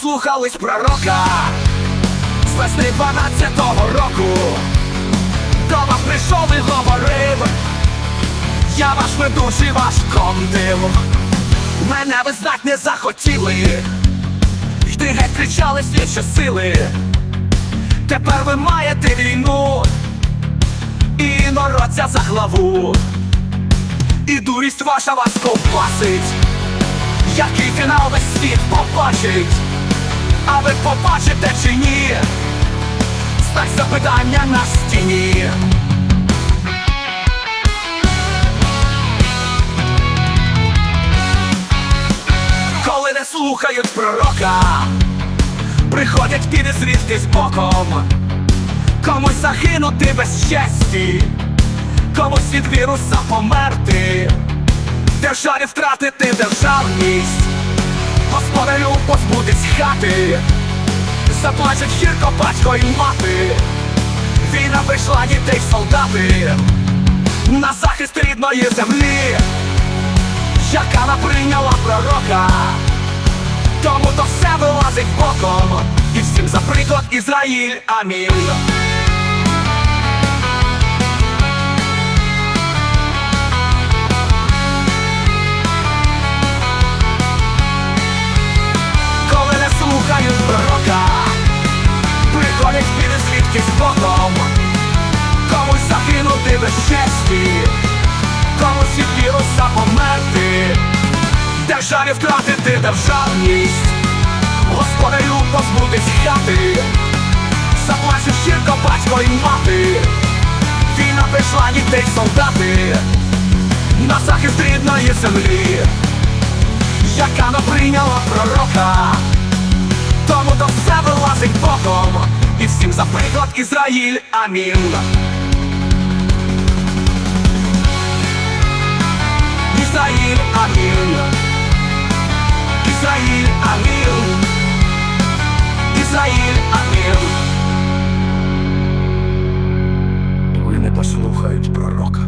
послухались пророка з весни 12-го року. До вас прийшов і говорив, я ваш ведучий, ваш комдив. Мене ви знать не захотіли. Йди геть кричали всі що сили. Тепер ви маєте війну і народця за главу. І дурість ваша вас ковбасить. Який фінал весь світ побачить, а ви побачите чи ні? Знак запитання на стіні. Коли не слухають пророка, приходять підозрізки з боком, комусь загинути без честі, комусь від віруса померти, державі втратити державність, господарю позбутись хати, заплачуть гірко батько і мати, війна прийшла дітей солдати, на захист рідної землі яка наприйняла пророка, тому то все вилазить боком, і всім за приклад Ізраїль, амінь. З боком, комусь загинути без честі комусь від віруса померти, державі втратити державність, господарю позбутись хати, заплаче щирко батько і мати, війна прийшла дітей солдати, на захист рідної землі, яка не прийняла пророка, тому то все вилазить боком, Ізраїль, амінь. Ізраїль, амін. Ізраїль, амін. Ізраїль, амін. Ви не послухають пророка.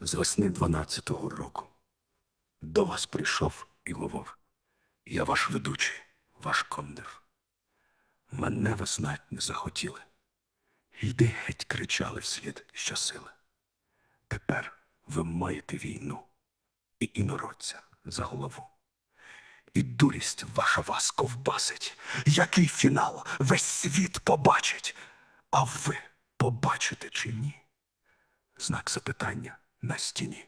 З весни 12-го року до вас прийшов і говорив. Я ваш ведучий, ваш кондив. Мене ви знать не захотіли. Йди геть кричали вслід щосили. Тепер ви маєте війну і інородця за голову. І дурість ваша вас ковбасить, який фінал весь світ побачить, а ви побачите чи ні? Знак запитання на стіні.